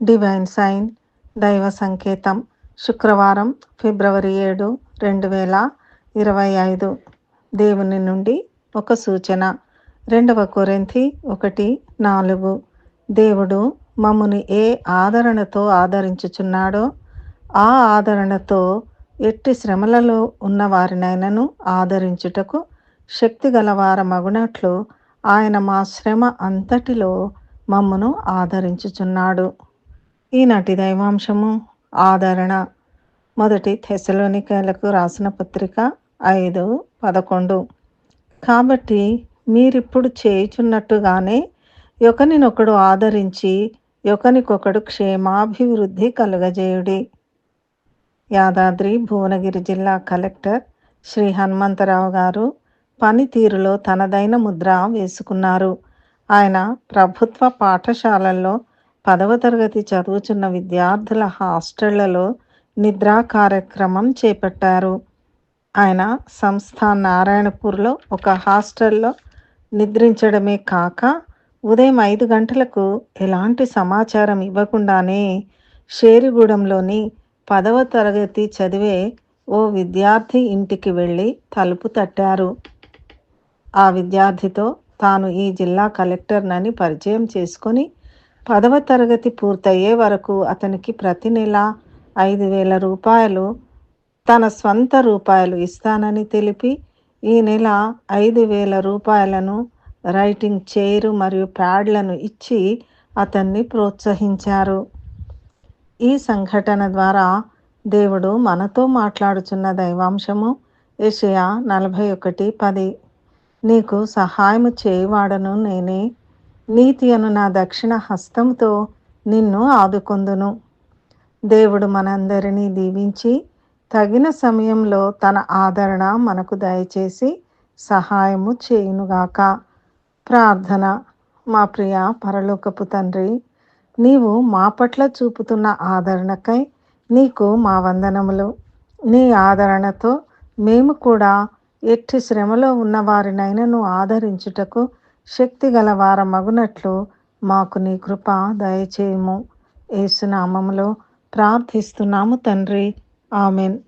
Divine sign దైవ సంకేతం శుక్రవారం ఫిబ్రవరి ఏడు రెండు వేల ఇరవై ఐదు. దేవుని నుండి ఒక సూచన. రెండవ కొరెంతి ఒకటి నాలుగు. దేవుడు మమ్ముని ఏ ఆదరణతో ఆదరించుచున్నాడో ఆ ఆదరణతో ఎట్టి శ్రమలలో ఉన్న వారినైనను ఆదరించుటకు శక్తి గలవారమగునట్లు ఆయన మా శ్రమ అంతటిలో మమ్మను ఆదరించుచున్నాడు. ఈనాటి దైవాంశము ఆదరణ. మొదటి తెసలోనికలకు రాసిన పత్రిక ఐదు పదకొండు. కాబట్టి మీరిప్పుడు చేయుచున్నట్టుగానే ఒకనినొకడు ఆదరించి ఒకనికొకడు క్షేమాభివృద్ధి కలుగజేయుడి. యాదాద్రి భువనగిరి జిల్లా కలెక్టర్ శ్రీ హనుమంతరావు గారు పనితీరులో తనదైన ముద్ర వేసుకున్నారు. ఆయన ప్రభుత్వ పాఠశాలల్లో పదవ తరగతి చదువుచున్న విద్యార్థుల హాస్టళ్ళలో నిద్రా కార్యక్రమం చేపట్టారు. ఆయన సంస్థ నారాయణపూర్లో ఒక హాస్టల్లో నిద్రించడమే కాక ఉదయం ఐదు గంటలకు ఎలాంటి సమాచారం ఇవ్వకుండానే షేరిగూడెంలోని పదవ తరగతి చదివే ఓ విద్యార్థి ఇంటికి వెళ్ళి తలుపు తట్టారు. ఆ విద్యార్థితో తాను ఈ జిల్లా కలెక్టర్నని పరిచయం చేసుకొని పదవ తరగతి పూర్తయ్యే వరకు అతనికి ప్రతి నెల ఐదు వేల రూపాయలు తన స్వంత రూపాయలు ఇస్తానని తెలిపి ఈ నెల ఐదు వేల రూపాయలను రైటింగ్ చైర్ మరియు ప్యాడ్లను ఇచ్చి అతన్ని ప్రోత్సహించారు. ఈ సంఘటన ద్వారా దేవుడు మనతో మాట్లాడుచున్న దైవాంశము ఏషియా నలభై ఒకటి పది. నీకు సహాయము చేయువాడను నేనే నీతి అను నా దక్షిణ హస్తంతో నిన్ను ఆదుకొందును. దేవుడు మనందరినీ దీవించి తగిన సమయంలో తన ఆదరణ మనకు దయచేసి సహాయము చేయునుగాక. ప్రార్థన మా ప్రియ పరలోకపు తండ్రి నీవు మా పట్ల చూపుతున్న ఆదరణకై నీకు మా వందనములు. నీ ఆదరణతో మేము కూడా ఎట్టి శ్రమలో ఉన్న వారినైనను ఆదరించుటకు శక్తి గల వారమగునట్లు మాకు నీ కృప దయచేయము. ఏసునామములో ప్రార్థిస్తున్నాము తండ్రి. ఆమెన్.